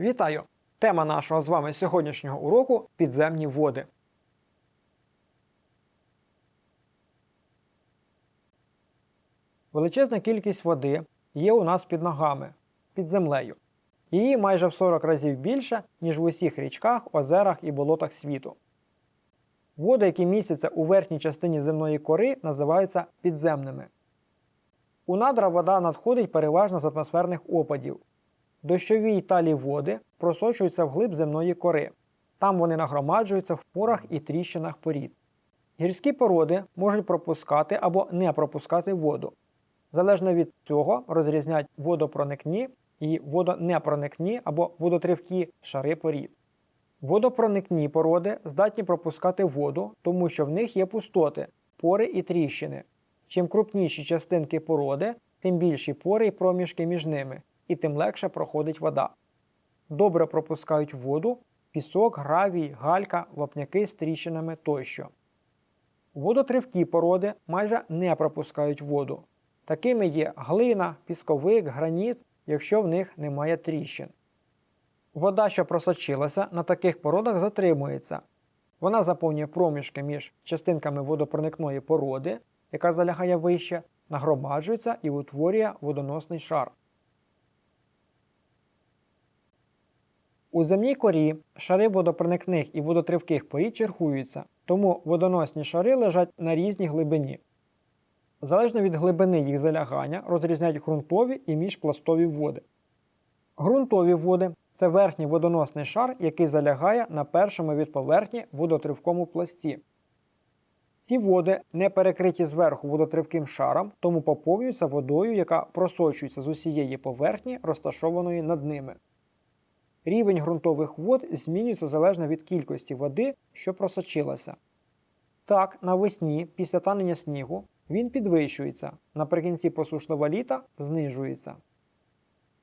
Вітаю! Тема нашого з вами сьогоднішнього уроку підземні води. Величезна кількість води є у нас під ногами, під землею. Її майже в 40 разів більше, ніж в усіх річках, озерах і болотах світу. Води, які містяться у верхній частині земної кори, називаються підземними. У надра вода надходить переважно з атмосферних опадів. Дощові й талі води просочуються вглиб земної кори. Там вони нагромаджуються в порах і тріщинах порід. Гірські породи можуть пропускати або не пропускати воду. Залежно від цього розрізнять водопроникні і водонепроникні або водотривкі шари порід. Водопроникні породи здатні пропускати воду, тому що в них є пустоти, пори і тріщини. Чим крупніші частинки породи, тим більші пори і проміжки між ними, і тим легше проходить вода. Добре пропускають воду пісок, гравій, галька, вапняки з тріщинами тощо. Водотривкі породи майже не пропускають воду. Такими є глина, пісковик, граніт, якщо в них немає тріщин. Вода, що просочилася, на таких породах затримується. Вона заповнює проміжки між частинками водопроникної породи, яка залягає вище, нагромаджується і утворює водоносний шар. У земній корі шари водопроникних і водотривких порід чергуються, тому водоносні шари лежать на різній глибині. Залежно від глибини їх залягання розрізняють ґрунтові і міжпластові води. Ґрунтові води це верхній водоносний шар, який залягає на першому від поверхні водотривкому пласті. Ці води не перекриті зверху водотривким шаром, тому поповнюються водою, яка просочується з усієї поверхні, розташованої над ними. Рівень ґрунтових вод змінюється залежно від кількості води, що просочилася. Так, навесні, після танення снігу, він підвищується, наприкінці посушного літа знижується.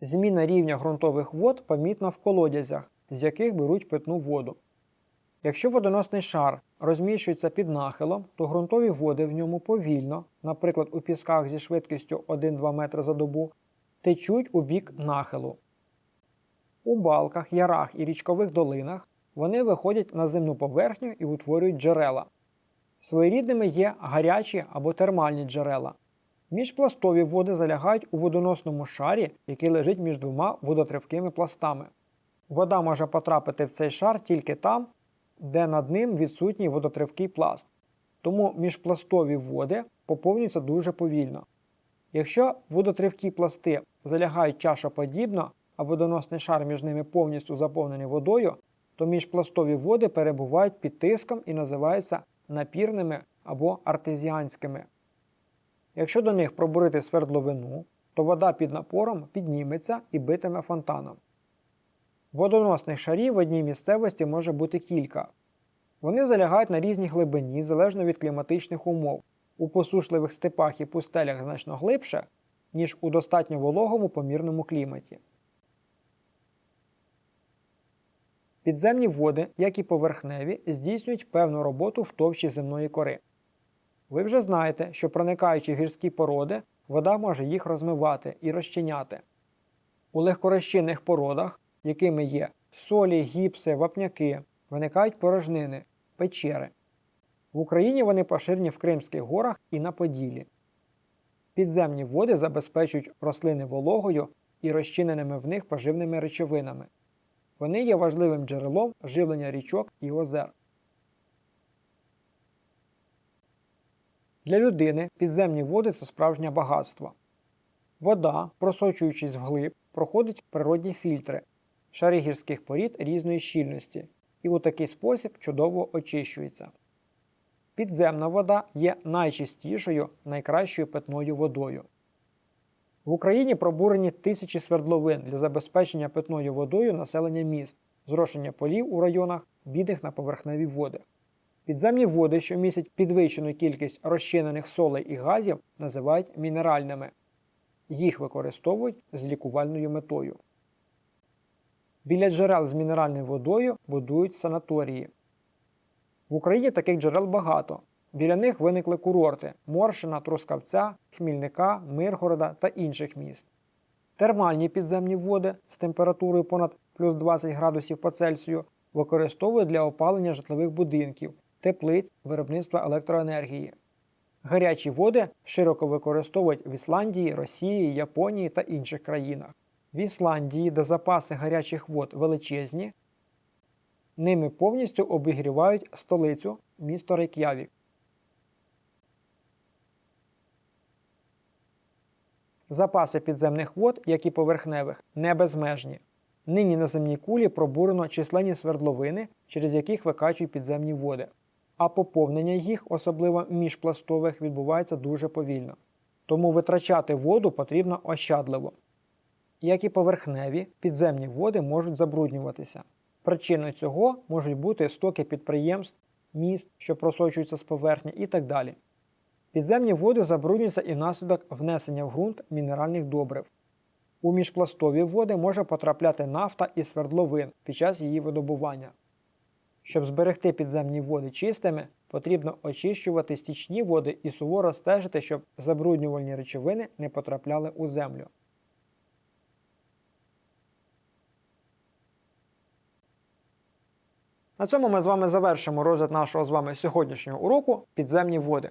Зміна рівня ґрунтових вод помітна в колодязях, з яких беруть питну воду. Якщо водоносний шар розміщується під нахилом, то ґрунтові води в ньому повільно, наприклад, у пісках зі швидкістю 1-2 метри за добу, течуть у бік нахилу. У балках, ярах і річкових долинах вони виходять на земну поверхню і утворюють джерела. Своєрідними є гарячі або термальні джерела. Міжпластові води залягають у водоносному шарі, який лежить між двома водотривкими пластами. Вода може потрапити в цей шар тільки там, де над ним відсутній водотривкий пласт. Тому міжпластові води поповнюються дуже повільно. Якщо водотривкі пласти залягають чашоподібно, а водоносний шар між ними повністю заповнений водою, то міжпластові води перебувають під тиском і називаються напірними або артезіанськими. Якщо до них пробурити свердловину, то вода під напором підніметься і битиме фонтаном. Водоносних шарів в одній місцевості може бути кілька. Вони залягають на різній глибині залежно від кліматичних умов. У посушливих степах і пустелях значно глибше, ніж у достатньо вологому помірному кліматі. Підземні води, як і поверхневі, здійснюють певну роботу в товщі земної кори. Ви вже знаєте, що проникаючи в гірські породи, вода може їх розмивати і розчиняти. У легкорозчинних породах, якими є солі, гіпси, вапняки, виникають порожнини, печери. В Україні вони поширені в Кримських горах і на Поділі. Підземні води забезпечують рослини вологою і розчиненими в них поживними речовинами. Вони є важливим джерелом живлення річок і озер. Для людини підземні води це справжнє багатство. Вода, просочуючись вглиб, проходить природні фільтри, шари гірських порід різної щільності і у такий спосіб чудово очищується. Підземна вода є найчистішою, найкращою питною водою. В Україні пробурені тисячі свердловин для забезпечення питною водою населення міст, зрошення полів у районах, бідних на поверхневі води. Підземні води, що містять підвищену кількість розчинених солей і газів, називають мінеральними. Їх використовують з лікувальною метою. Біля джерел з мінеральною водою будують санаторії. В Україні таких джерел багато. Біля них виникли курорти Моршина, Трускавця, Хмільника, Миргорода та інших міст. Термальні підземні води з температурою понад плюс 20 градусів по Цельсію використовують для опалення житлових будинків, теплиць, виробництва електроенергії. Гарячі води широко використовують в Ісландії, Росії, Японії та інших країнах. В Ісландії, де запаси гарячих вод величезні, ними повністю обігрівають столицю місто Рейк'явік. Запаси підземних вод, як і поверхневих, не безмежні. Нині на земній кулі пробурено численні свердловини, через яких викачують підземні води, а поповнення їх, особливо міжпластових, відбувається дуже повільно. Тому витрачати воду потрібно ощадливо. Як і поверхневі, підземні води можуть забруднюватися. Причиною цього можуть бути стоки підприємств, міст, що просочуються з поверхні і так далі. Підземні води забруднюються і внаслідок внесення в ґрунт мінеральних добрив. У міжпластові води може потрапляти нафта і свердловин під час її видобування. Щоб зберегти підземні води чистими, потрібно очищувати стічні води і суворо стежити, щоб забруднювальні речовини не потрапляли у землю. На цьому ми з вами завершимо розгляд нашого з вами сьогоднішнього уроку підземні води.